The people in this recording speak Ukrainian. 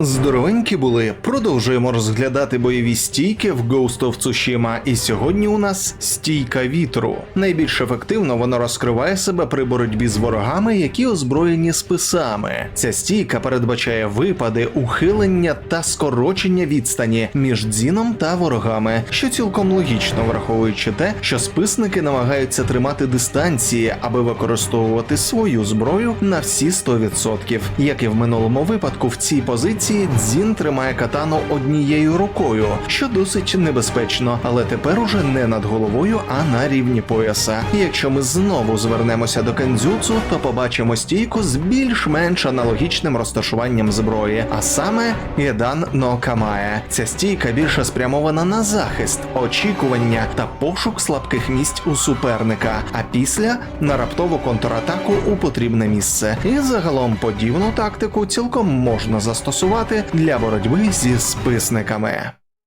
Здоровенькі були, продовжуємо розглядати бойові стійки в Ghost of Tsushima, і сьогодні у нас стійка вітру. Найбільш ефективно воно розкриває себе при боротьбі з ворогами, які озброєні списами. Ця стійка передбачає випади, ухилення та скорочення відстані між дзіном та ворогами, що цілком логічно враховуючи те, що списники намагаються тримати дистанції, аби використовувати свою зброю на всі 100%. Як і в минулому випадку, в цій позиції дзін тримає катану однією рукою, що досить небезпечно, але тепер уже не над головою, а на рівні пояса. Якщо ми знову звернемося до кендзюцу, то побачимо стійку з більш-менш аналогічним розташуванням зброї, а саме Єдан но Камає. Ця стійка більше спрямована на захист, очікування та пошук слабких місць у суперника, а після на раптову контратаку у потрібне місце. І загалом подібну тактику цілком можна застосувати для боротьби зі списниками.